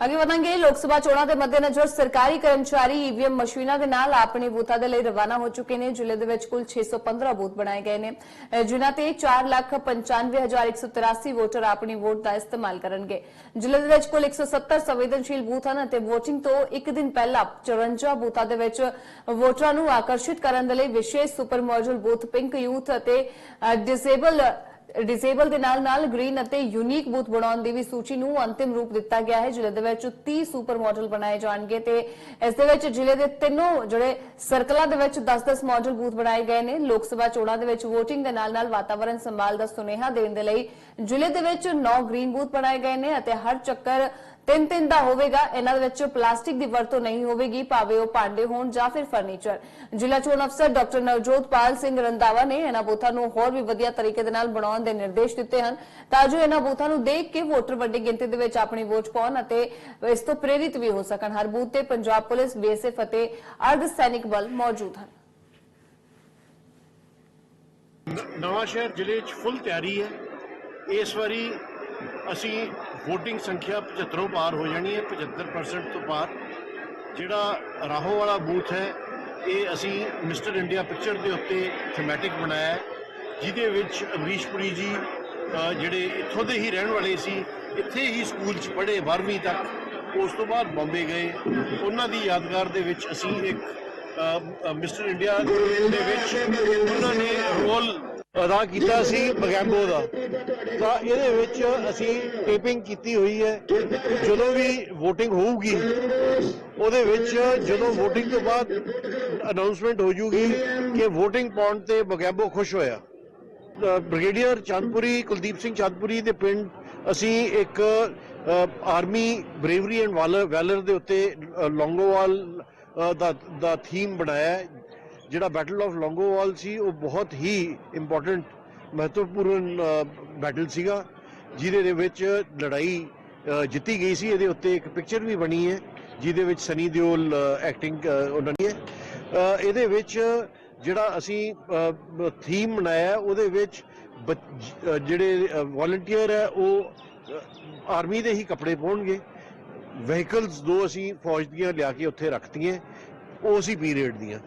ਅੱਗੇ ਵਧਾਂਗੇ। ਲੋਕ ਸਭਾ ਚੋਣਾਂ ਦੇ ਮੱਦੇਨਜ਼ਰ ਸਰਕਾਰੀ ਕਰਮਚਾਰੀ ਈਵੀਐਮ ਮਸ਼ੀਨਾਂ ਦੇ ਨਾਲ ਆਪਣੇ ਬੂਥਾਂ ਦੇ ਲਈ ਰਵਾਨਾ ਹੋ ਚੁੱਕੇ ਨੇ। ਜ਼ਿਲ੍ਹੇ ਦੇ ਵਿੱਚ ਕੁੱਲ 615 ਬੂਥ ਬਣਾਏ ਗਏ ਨੇ। ਅਹ ਜਿਨ੍ਹਾਂ ਤੇ 4,95,183 ਵੋਟਰ ਆਪਣੀ ਵੋਟ ਦਾ ਇਸਤੇਮਾਲ ਕਰਨਗੇ। ਜ਼ਿਲ੍ਹੇ ਦੇ ਵਿੱਚ ਕੁੱਲ 170 ਸੰਵੇਦਨਸ਼ੀਲ ਬੂਥ ਹਨ ਅਤੇ VOTING ਤੋਂ ਇੱਕ ਦਿਨ ਪਹਿਲਾਂ 54 ਬੂਥਾਂ ਦੇ ਵਿੱਚ ਵੋਟਰਾਂ ਨੂੰ ਆਕਰਸ਼ਿਤ ਕਰਨ ਦੇ ਲਈ ਵਿਸ਼ੇਸ਼ super model booth pink youth ਅਤੇ ਡਿਸੇਬਲ ਡਿਸੇਬਲ ਦੇ ਨਾਲ ਨਾਲ ਗ੍ਰੀਨ ਅਤੇ ਯੂਨੀਕ ਬੂਥ ਬਣਾਉਣ ਦੀ ਵੀ ਸੂਚੀ ਨੂੰ ਅੰਤਿਮ ਰੂਪ ਦਿੱਤਾ ਗਿਆ ਹੈ। ਜ਼ਿਲ੍ਹੇ ਦੇ ਵਿੱਚ 30 ਸੁਪਰ ਮਾਡਲ ਬਣਾਏ ਜਾਣਗੇ ਤੇ ਇਸ ਦੇ ਵਿੱਚ ਜ਼ਿਲ੍ਹੇ ਦੇ ਤਿੰਨੋਂ ਜਿਹੜੇ ਸਰਕਲਾਂ ਦੇ ਵਿੱਚ 10-10 ਮਾਡਲ ਬੂਥ ਬਣਾਏ ਗਏ ਨੇ। ਲੋਕ ਸਭਾ ਚੋਣਾਂ ਦੇ ਵਿੱਚ VOTING ਦੇ ਨਾਲ ਨਾਲ ਵਾਤਾਵਰਣ ਸੰਭਾਲ ਦਾ ਸੁਨੇਹਾ ਦੇਣ ਦੇ ਲਈ ਜ਼ਿਲ੍ਹੇ ਦੇ ਵਿੱਚ 9 ਗ੍ਰੀਨ ਬੂਥ ਬਣਾਏ ਗਏ ਨੇ ਅਤੇ ਹਰ ਚੱਕਰ ਤਿੰਨ ਤਿੰਨ ਦਾ ਹੋਵੇਗਾ, ਇਹਨਾਂ ਦੇ ਵਿੱਚ ਪਲਾਸਟਿਕ ਦੀ ਵਰਤੋਂ ਨਹੀਂ ਹੋਵੇਗੀ, ਭਾਵੇਂ ਉਹ ਭਾਂਡੇ ਹੋਣ ਜਾਂ ਫਿਰ ਫਰਨੀਚਰ। ਜ਼ਿਲ੍ਹਾ ਚੋਣ ਅਫਸਰ ਡਾਕਟਰ ਨਵਜੋਤ ਸਿੰਘ ਰੰਦਾਵਾ ਨੇ ਇਹਨਾਂ ਬੂਥਾਂ ਨੂੰ ਹੋਰ ਵੀ ਵਧੀਆ ਤਰੀਕੇ ਦੇ ਨਾਲ ਬਣਾਉਣ ਦੇ ਨਿਰਦੇਸ਼ ਦਿੱਤੇ ਹਨ, ਤਾਂ ਜੋ ਇਹਨਾਂ ਬੂਥਾਂ ਨੂੰ ਦੇਖ ਕੇ ਵੋਟਰ ਵੱਡੀ ਗਿਣਤੀ ਦੇ ਵਿੱਚ ਆਪਣੀ ਵੋਟ ਪਾਉਣ ਅਤੇ ਇਸ ਤੋਂ ਪ੍ਰੇਰਿਤ ਵੀ ਹੋ ਸਕਣ। ਹਰ ਬੂਥ ਤੇ ਪੰਜਾਬ ਪੁਲਿਸ ਬੀਐਸਐਫ ਅਤੇ ਅਰਧ ਸੈਨਿਕ ਬਲ ਮੌਜੂਦ ਹਨ। ਨਵਾਂ ਸ਼ਹਿਰ ਜ਼ਿਲ੍ਹੇ 'ਚ ਫੁੱਲ ਤਿਆਰੀ ਹੈ। ਇਸ ਵਾਰੀ ਅਸੀਂ VOTING ਸੰਖਿਆ 75 ਪਾਰ ਹੋ ਜਾਣੀ ਹੈ 75% ਤੋਂ ਪਾਰ। ਜਿਹੜਾ ਰਾਹੋਂ ਵਾਲਾ ਬੂਥ ਹੈ ਇਹ ਅਸੀਂ ਮਿਸਟਰ ਇੰਡੀਆ ਪਿਕਚਰ ਦੇ ਉੱਤੇ ਥੀਮੈਟਿਕ ਬਣਾਇਆ ਹੈ ਜਿਹਦੇ ਵਿੱਚ ਅਮਰੀਸ਼ ਪੁਰੀ ਜੀ ਜਿਹੜੇ ਇੱਥੋਂ ਦੇ ਹੀ ਰਹਿਣ ਵਾਲੇ ਸੀ ਇੱਥੇ ਹੀ ਸਕੂਲ 'ਚ ਪੜ੍ਹੇ 12ਵੀਂ ਤੱਕ ਉਸ ਤੋਂ ਬਾਅਦ ਬੰਬੇ ਗਏ। ਉਹਨਾਂ ਦੀ ਯਾਦਗਾਰ ਦੇ ਵਿੱਚ ਅਸੀਂ ਇੱਕ ਮਿਸਟਰ ਇੰਡੀਆ ਦੇ ਵਿੱਚ ਉਹਨਾਂ ਨੇ ਰੋਲ ਅਦਾ ਕੀਤਾ ਸੀ ਬਗੈਂਬੋ ਦਾ। ਤਾਂ ਇਹਦੇ ਵਿੱਚ ਅਸੀਂ ਟੇਪਿੰਗ ਕੀਤੀ ਹੋਈ ਹੈ। ਜਦੋਂ ਵੀ VOTING ਹੋਊਗੀ, ਉਹਦੇ ਵਿੱਚ ਜਦੋਂ VOTING ਤੋਂ ਬਾਅਦ ਅਨਾਉਂਸਮੈਂਟ ਹੋ ਜੂਗੀ ਕਿ VOTING ਪਾਉਣ ਤੇ ਬਗੈਂਬੋ ਖੁਸ਼ ਹੋਇਆ। ਬ੍ਰਿਗੇਡੀਅਰ ਚੰਦਪੁਰੀ, ਕੁਲਦੀਪ ਸਿੰਘ ਚੰਦਪੁਰੀ ਦੇ ਪਿੰਡ, ਅਸੀਂ ਇੱਕ ਆਰਮੀ ਬਰੇਵਰੀ ਐਂਡ ਵਾਲਰ ਵੈਲਰ ਦੇ ਉੱਤੇ ਲੌਂਗੋਵਾਲ ਦਾ ਦਾ ਥੀਮ ਬਣਾਇਆ। ਜਿਹੜਾ ਬੈਟਲ ਆਫ ਲੌਂਗੋਵਾਲ ਸੀ, ਉਹ ਬਹੁਤ ਹੀ ਇੰਪੋਰਟੈਂਟ ਮਹੱਤਵਪੂਰਨ ਬੈਟਲ ਸੀਗਾ, ਜਿਹਦੇ ਦੇ ਵਿੱਚ ਲੜਾਈ ਜਿੱਤੀ ਗਈ ਸੀ। ਇਹਦੇ ਉੱਤੇ ਇੱਕ ਪਿਕਚਰ ਵੀ ਬਣੀ ਹੈ, ਜਿਹਦੇ ਵਿੱਚ ਸਨੀ ਦਿਓਲ ਐਕਟਿੰਗ ਉਹਨਾਂ ਦੀ ਇਹਦੇ ਵਿੱਚ ਜਿਹੜਾ ਅਸੀਂ ਥੀਮ ਬਣਾਇਆ, ਉਹਦੇ ਵਿੱਚ ਬੱਚ- ਜਿਹੜੇ ਵੋਲੰਟੀਅਰ ਹੈ, ਉਹ ਆਰਮੀ ਦੇ ਹੀ ਕੱਪੜੇ ਪਾਉਣਗੇ। ਵਹੀਕਲਸ ਦੋ ਅਸੀਂ ਫੌਜ ਦੀਆਂ ਲਿਆ ਕੇ ਉੱਥੇ ਰੱਖਤੀਆਂ, ਉਹ ਸੀ ਪੀਰੀਅਡ ਦੀਆਂ।